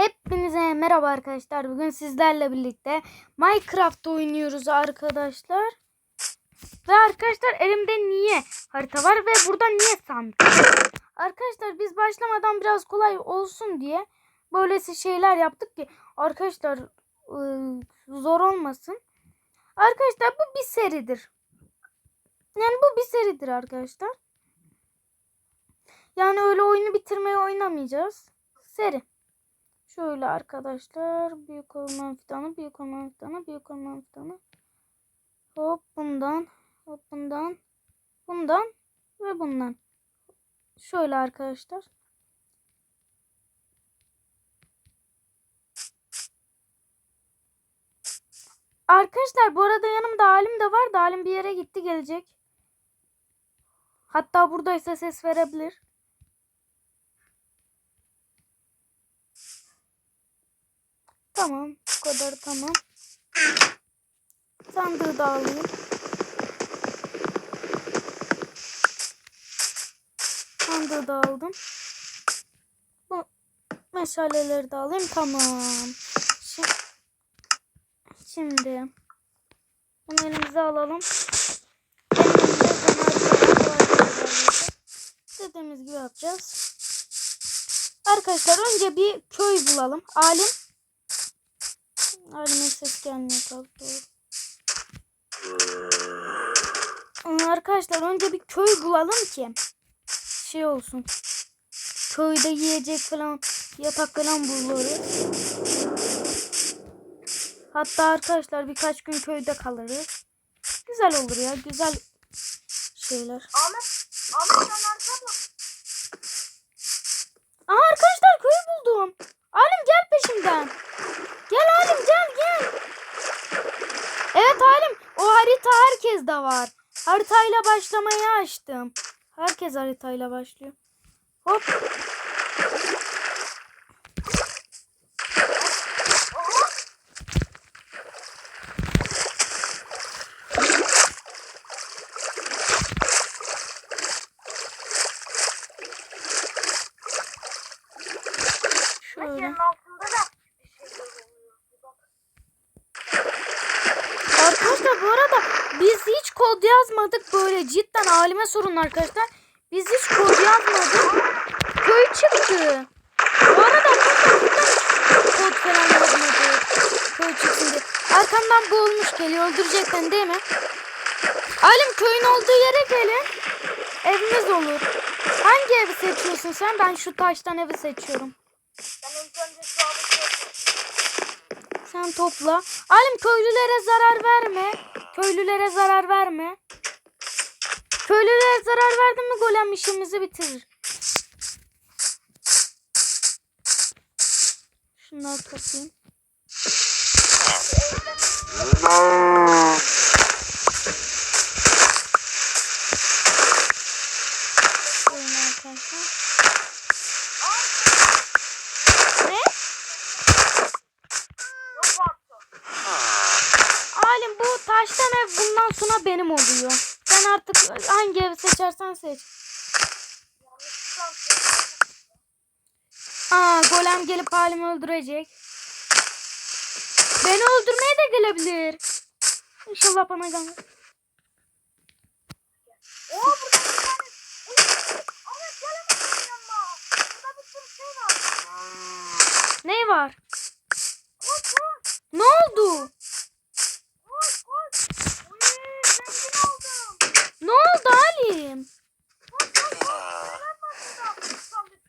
Hepinize merhaba arkadaşlar. Bugün sizlerle birlikte Minecraft oynuyoruz arkadaşlar. Ve arkadaşlar elimde niye harita var ve burada niye sandık? Arkadaşlar biz başlamadan biraz kolay olsun diye böylesi şeyler yaptık ki arkadaşlar ıı, zor olmasın. Arkadaşlar bu bir seridir. Yani bu bir seridir arkadaşlar. Yani öyle oyunu bitirmeye oynamayacağız. Seri. Şöyle arkadaşlar. Büyük orman fidanı, büyük orman fidanı, büyük orman fidanı. Hop bundan, hop bundan, bundan ve bundan. Şöyle arkadaşlar. Arkadaşlar bu arada yanımda Halim de var. Halim bir yere gitti gelecek. Hatta buradaysa ses verebilir. Tamam. Bu kadar tamam. Sandığı da alayım. Sandığı da aldım. Bu meşaleleri de alayım. Tamam. Şi- Şimdi bunu elimize alalım. Dediğimiz gibi yapacağız. Arkadaşlar önce bir köy bulalım. Alim Alimin ses doğru. Ama Arkadaşlar önce bir köy bulalım ki şey olsun. Köyde yiyecek falan yatak falan buluruz. Hatta arkadaşlar birkaç gün köyde kalırız. Güzel olur ya güzel şeyler. Ahmet, Ahmet sen arkada. Aha arkadaşlar köyü buldum. Alim gel peşimden. Gel Alim gel gel. Evet Alim o harita herkes de var. Haritayla başlamayı açtım. Herkes haritayla başlıyor. Hop. Şöyle. Yerin altında da bir şeyler oluyor. Bir bak. Arkadaşlar bu arada biz hiç kod yazmadık böyle cidden alime sorun arkadaşlar. Biz hiç kod yazmadık. Köy çıktı. Bu arada kod falan yazmadık. Köy diye. Arkamdan boğulmuş geliyor öldürecek değil mi? Alim köyün olduğu yere gelin. Evimiz olur. Hangi evi seçiyorsun sen? Ben şu taştan evi seçiyorum. Sen topla. Alim köylülere zarar verme. Köylülere zarar verme. Köylülere zarar verdin mi golem işimizi bitirir. Şunları toplayayım. Şöyle. Ne? Alim bu taştan ev bundan sonra benim oluyor. Sen artık hangi evi seçersen seç. Aa golem gelip halimi öldürecek. Beni öldürmeye de gelebilir. İnşallah bana gelmez. Şey. Ne var? Ne oldu?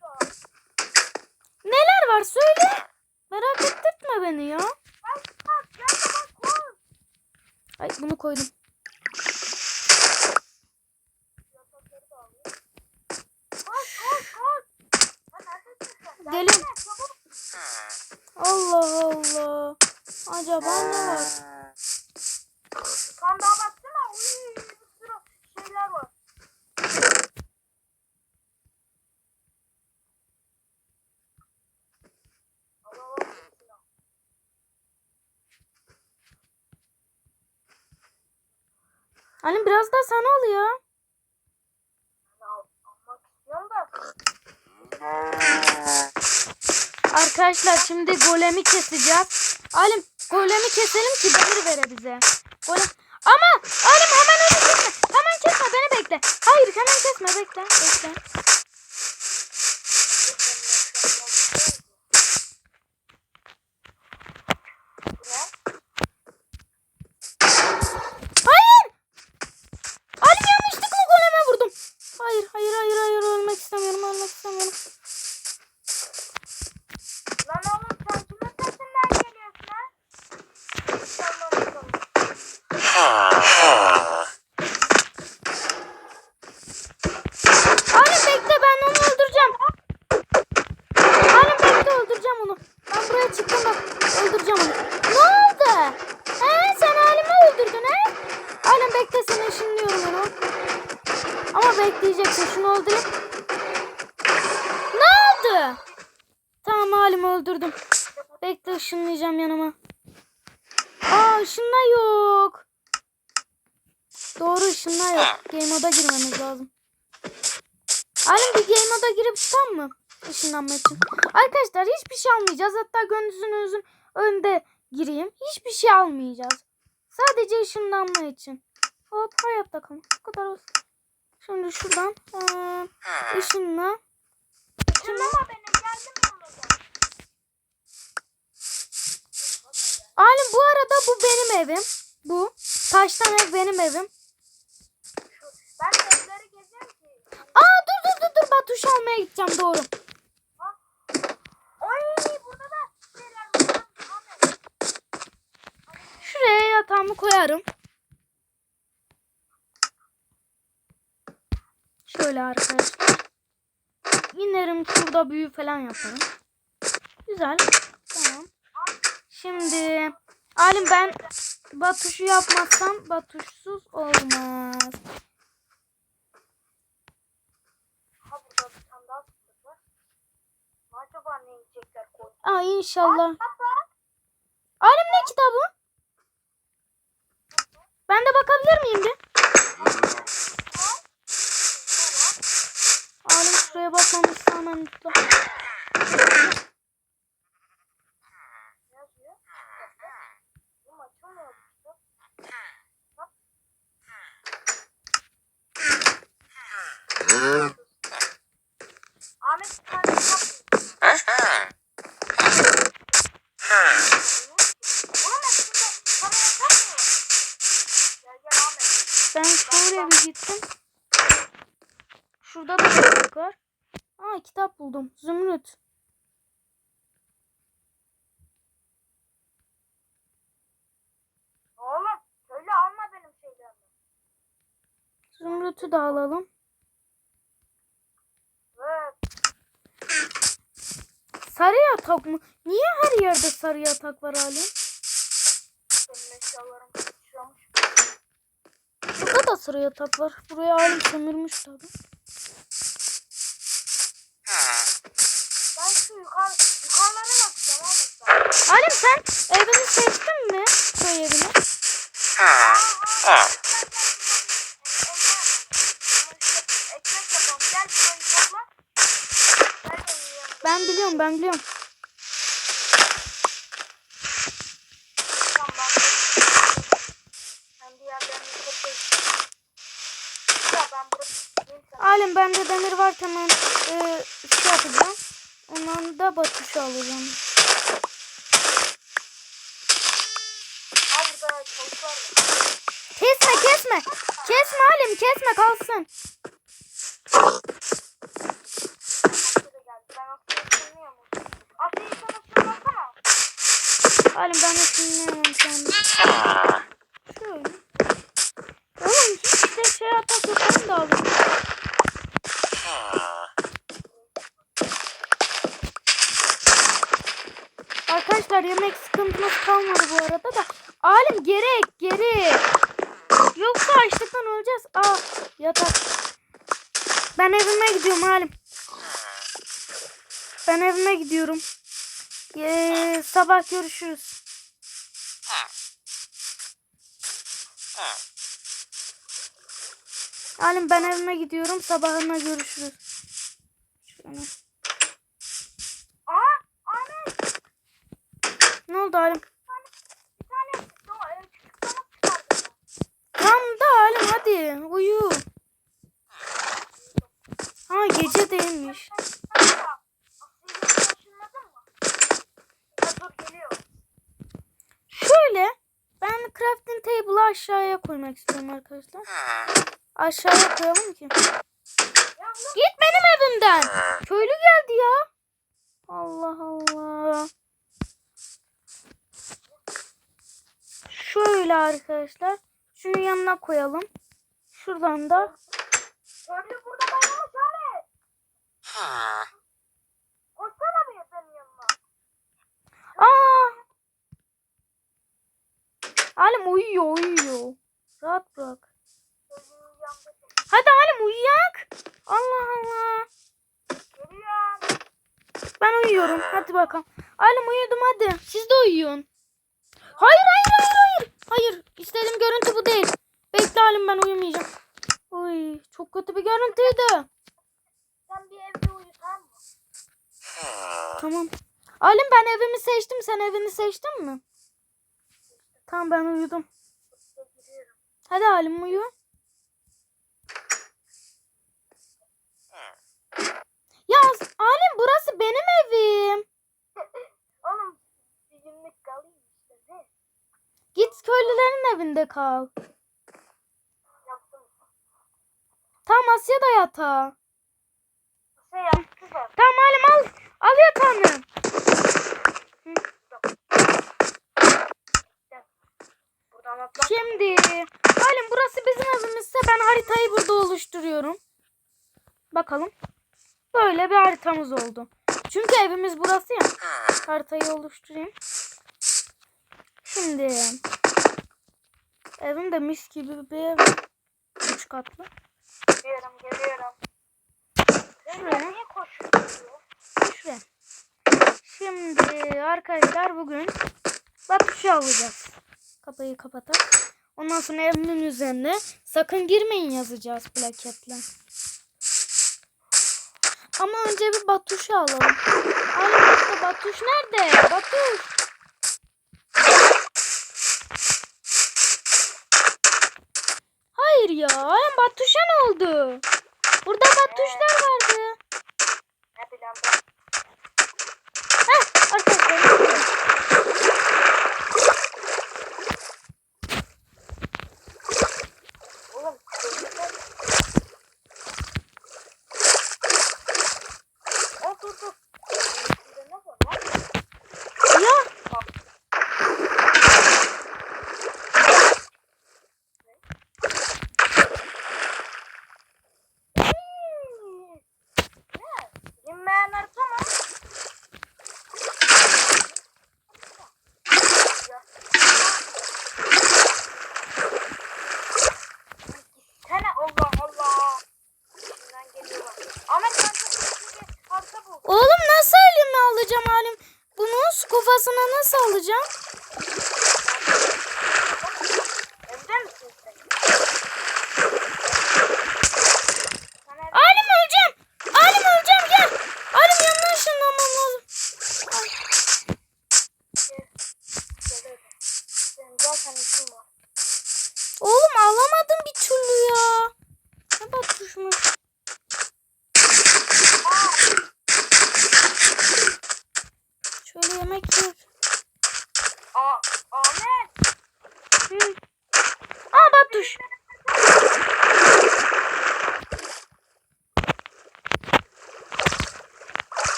Koş. Neler var söyle. Merak ettirtme beni ya. Ay bunu koydum. Yatakları da alayım. Koş koş koş. Ha neredesin sen? Gel, Geliyorum. gel, çabuk. Allah Allah. Acaba ne var? Sandığa baksana. Uy bir sürü şeyler var. Al, al, al, silah. Halim biraz da sana al ya. Ben al- almak istiyorum da. Arkadaşlar şimdi golemi keseceğiz. Alim golemi keselim ki demir vere bize. Golem... Ama Alim hemen öyle kesme. Hemen kesme beni bekle. Hayır hemen kesme bekle. Bekle. Hayır. Alim yanlışlıkla goleme vurdum. Hayır hayır hayır hayır ölmek istemiyorum ölmek istemiyorum. Lan oğlum sen kimin sesinden geliyorsun ha? Hiç anlamadım. Alim bekle ben onu öldüreceğim. Alim bekle öldüreceğim onu. Ben buraya çıktım bak öldüreceğim onu. Ne oldu? He sen Alim'i öldürdün he? Alim bekle seni ışınlıyorum onu. Ama bekleyeceksin şunu öldüreyim. Ne oldu? Tamam Alim'i öldürdüm. Bekle ışınlayacağım yanıma. Aa ışınla yok. Doğru ışınla yok. Game moda girmemiz lazım. Alim bir game moda girip çıkalım mı? Işınlanma için. Arkadaşlar hiçbir şey almayacağız. Hatta gözünüzün önünde gireyim. Hiçbir almayacağız. Sadece ışınlanma için. Hop hayatta kalın. Bu kadar olsun. Şimdi şuradan eee, ışınla. Işınlama benim geldim. Alim bu arada bu benim evim. Bu. Taştan ev benim evim. Ben evleri geziyorum ki. Aa dur dur dur dur. Batuş almaya gideceğim doğru. Oy burada da şeyler var. Ahmet. Şuraya yatağımı koyarım. Şöyle arkadaşlar. İnerim şurada büyü falan yaparım. Güzel. Tamam. Şimdi Alim ben batuşu yapmazsam batuşsuz olmaz. Aa inşallah. Alim ne kitabı? Ben de bakabilir miyim bir? Alim şuraya bakmamışsa hemen mutlu. Ne yazıyor? Bu açılmıyor bu kitap. Bak. Ahmet bir tane kitap bul. Oğlum hepsinde kamera takmıyor. Gel gel Ahmet. Ben şöyle bir gittim. Şurada da kitap var. Aa kitap buldum. Zümrüt. Oğlum söyle alma benim şeylerimi. Zümrüt'ü de alalım. Evet. Sarı yatak mı? Niye her yerde sarı yatak var Ali? Benim eşyalarım. Burada da sarı yatak var. Buraya Ali sömürmüş tabi. Sen evini seçtin mi? Köy evini. Ben biliyorum ben biliyorum. Alim bende demir varken ben e, şey yapacağım. Ondan da batuşu alacağım. Al burada tavuklar var. Kesme kesme. Kesme Alim kesme kalsın. Da. Halim ben de anda. Şöyle. Oğlum hiç de şey atak. Ben de alayım. Arkadaşlar yemek sıkıntımız kalmadı bu arada da. Alim gerek geri. Yoksa açlıktan öleceğiz. Aa yatak. Ben evime gidiyorum Halim. Ben evime gidiyorum. Ee, sabah görüşürüz. Halim ben evime gidiyorum. Sabahına görüşürüz. Aa! Ahmet oldu halim? Bir tane do- e, küçük donut çıkardım. Tam da halim hadi uyu. Ha gece değilmiş. Kanka, Asya'ya taşınmadın mı? Ya dur geliyor. Şöyle ben crafting table'ı aşağıya koymak istiyorum arkadaşlar. Aşağıya koyalım ki. Git benim evimden. Köylü geldi ya. Allah Allah. Şöyle arkadaşlar. Şunu yanına koyalım. Şuradan da. köylü burada bayılmış Ahmet. Koşsana bir senin yanına. Aa! Halim uyuyor uyuyor. Rahat bırak. Hadi Halim uyuyak. Allah Allah. Ben uyuyorum. Hadi bakalım. Halim uyudum hadi. Siz de uyuyun. Hayır hayır hayır hayır. Hayır. İstediğim görüntü bu değil. Bekle Halim ben uyumayacağım. Uy çok kötü bir görüntüydü. Sen bir evde uyu tamam mı? Tamam. Halim ben evimi seçtim. Sen evini seçtin mi? Tamam ben uyudum. Hadi Halim uyu. Ya Halim burası benim evim. Oğlum bir günlük kalayım işte. Ne? Git köylülerin evinde kal. Yaptım. Tamam Asya da. Şey da. Tamam Halim al. Al yatağını. Şimdi Halim burası bizim evimizse ben haritayı burada oluşturuyorum. Bakalım. Böyle bir haritamız oldu. Çünkü evimiz burası ya. Haritayı oluşturayım. Şimdi evim de mis gibi bir ev. Üç katlı. Geliyorum geliyorum. Şuraya. Niye koşuyorsun? Şuraya. Şimdi arkadaşlar bugün batuşu alacağız. Kapıyı kapatalım. Ondan sonra evimin üzerine sakın girmeyin yazacağız plaketle. Ama önce bir batuşu alalım. Ay burada batuş nerede? Batuş. Hayır ya. Ay batuşa ne oldu? Burada batuşlar vardı. Ne bileyim ben. Heh, arkadaşlar.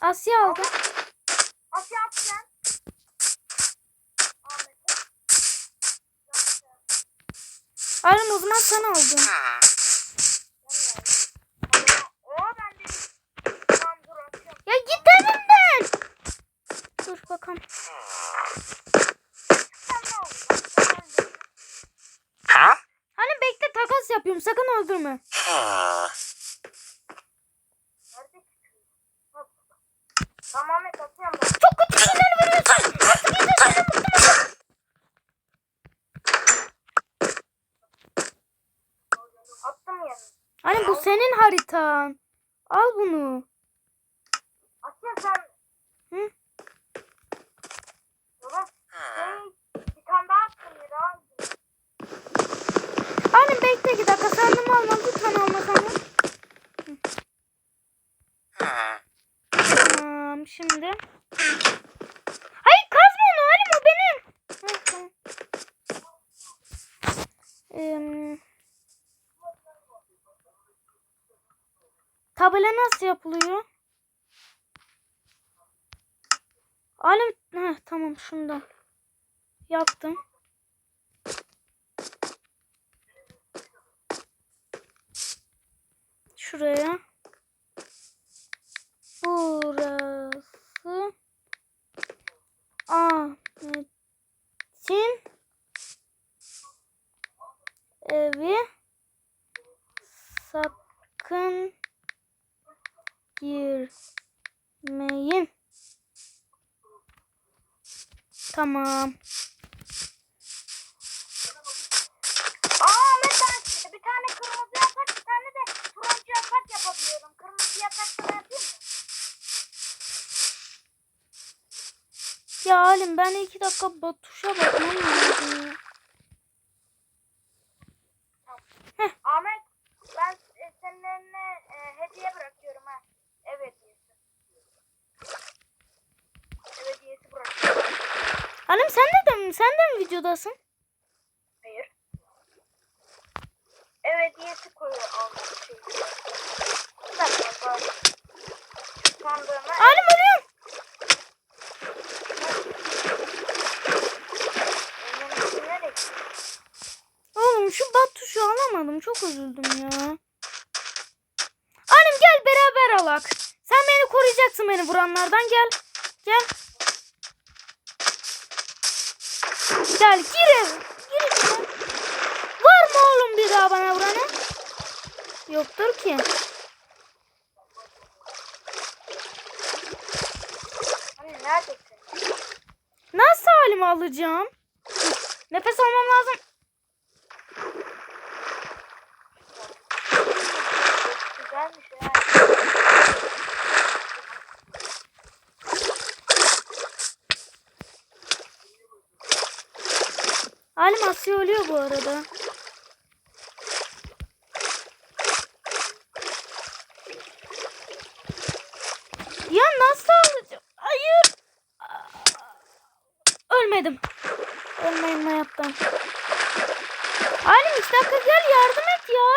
Asya aldı. Asya atacağım. Arım o zaman sen aldın. Ya git elimden. Dur bakalım. Ha? Hani bekle takas yapıyorum sakın öldürme. Hani bu senin haritan. Al bunu. Asya sen... Hı? Yola şey, bir tane daha attım ya. Annem bekle iki dakika. Sandım alma. Lütfen alma sandım. Tamam şimdi. Hayır kazma onu Halim o benim. Hı, tamam. Em, tabela nasıl yapılıyor? Halim Heh, tamam şundan. Yaptım. Şuraya. Burası Ahmet'in evi sakın girmeyin. Tamam. Aa Ahmet bir tane kırmızı yatak bir tane de turuncu yatak yapabiliyorum. Kırmızı yatak sana yapayım mı? Ya Halim ben iki dakika Batuş'a bakmam lazım. ya. Ahmet ben e, senin eline e, hediye bırakıyorum Halim sen de, de mi, sen de mi videodasın? Hayır. Ev hediyesi koyu aldım dakika bak. Sandığıma ölüyorum. Gitti? Oğlum şu Batuş'u alamadım. Çok üzüldüm ya. Halim gel beraber alak. Sen beni koruyacaksın beni vuranlardan gel. Gel. Gel gir ev. Gir içine. Var mı oğlum bir daha bana vuranı? Yoktur ki. Hani neredesin? Nasıl halimi alacağım? Nefes almam lazım. Güzelmiş ha. Halim Asya ölüyor bu arada. Ya nasıl alacağım? Hayır. Ölmedim. Ölmeyim hayattan. Halim iki dakika gel yardım et. Ya.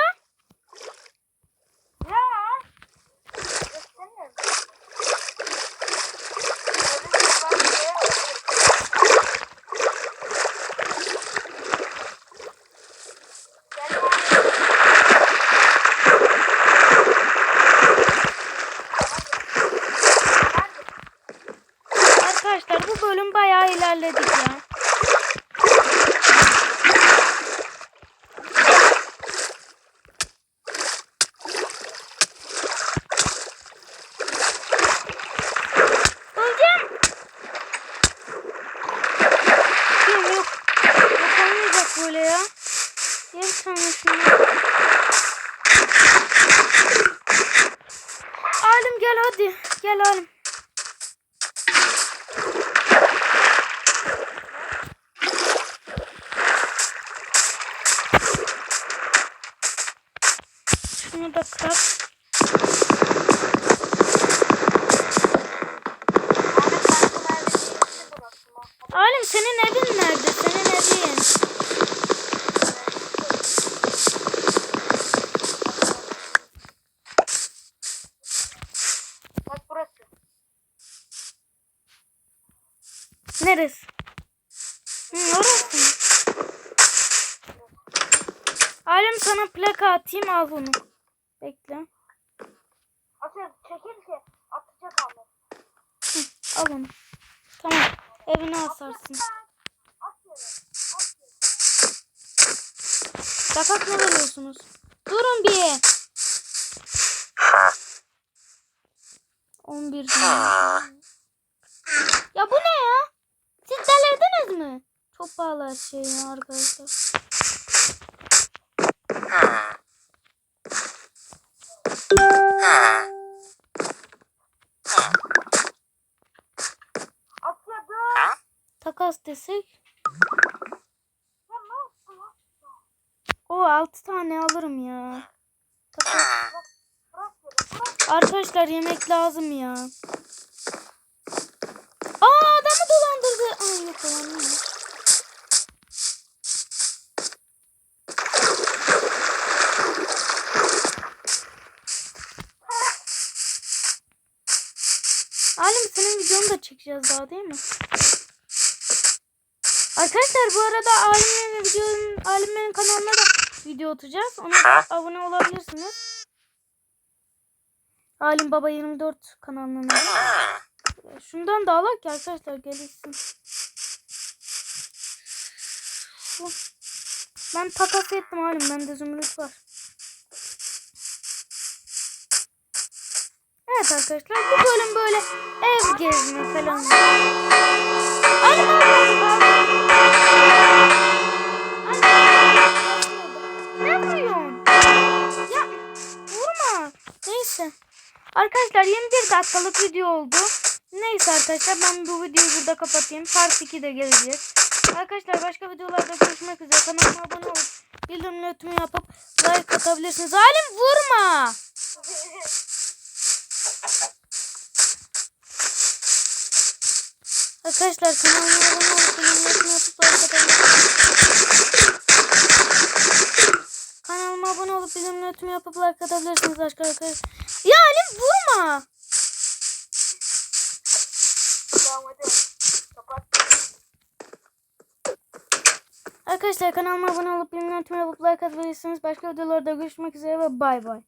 Göstermiyorum. Arkadaşlar bu bölüm bayağı ilerledik ya. Öleceğim. Yok yok. Yok olmayacak böyle ya. Gel sen de şunu. Alim gel hadi. Plaka atayım al bunu. Bekle. Asya çekil ki atacak Ahmet. Al onu. Tamam. Evine asarsın. Sakat ne veriyorsunuz? Durun bir. 11 tane. Ya bu ne ya? Siz delirdiniz mi? Çok pahalı her şey ya arkadaşlar. Takas desek. O 6 tane alırım ya. Arkadaşlar yemek lazım ya. Aa adamı dolandırdı. Ay yok dolandırdı. Halim senin videonu da çekeceğiz daha değil mi? Arkadaşlar bu arada Alim'in videonun Alim'in kanalına da video atacağız. Ona da abone olabilirsiniz. Alim Baba 24 kanalına. Şundan da alak ki arkadaşlar gelişsin. Şu. Ben takas ettim halim. Bende zümrüt var. Evet arkadaşlar bu bölüm böyle ev gezme falan. Al Ne vuruyorsun? Ya vurma. Neyse. Arkadaşlar 21 dakikalık video oldu. Neyse arkadaşlar ben bu videoyu burada kapatayım. Part 2 de gelecek. Arkadaşlar başka videolarda görüşmek üzere. Kanalıma abone olup bildirim ötümü yapıp like atabilirsiniz. Halim vurma. Arkadaşlar kanalıma abone olup bildirim ötümü yapıp like atabilirsiniz. Kanalıma abone olup bildirim ötümü yapıp like atabilirsiniz arkadaşlar. Ya Halim vurma. Arkadaşlar kanalıma abone olup bildirim ötümü yapıp like atabilirsiniz. Başka videolarda görüşmek üzere ve bay bay.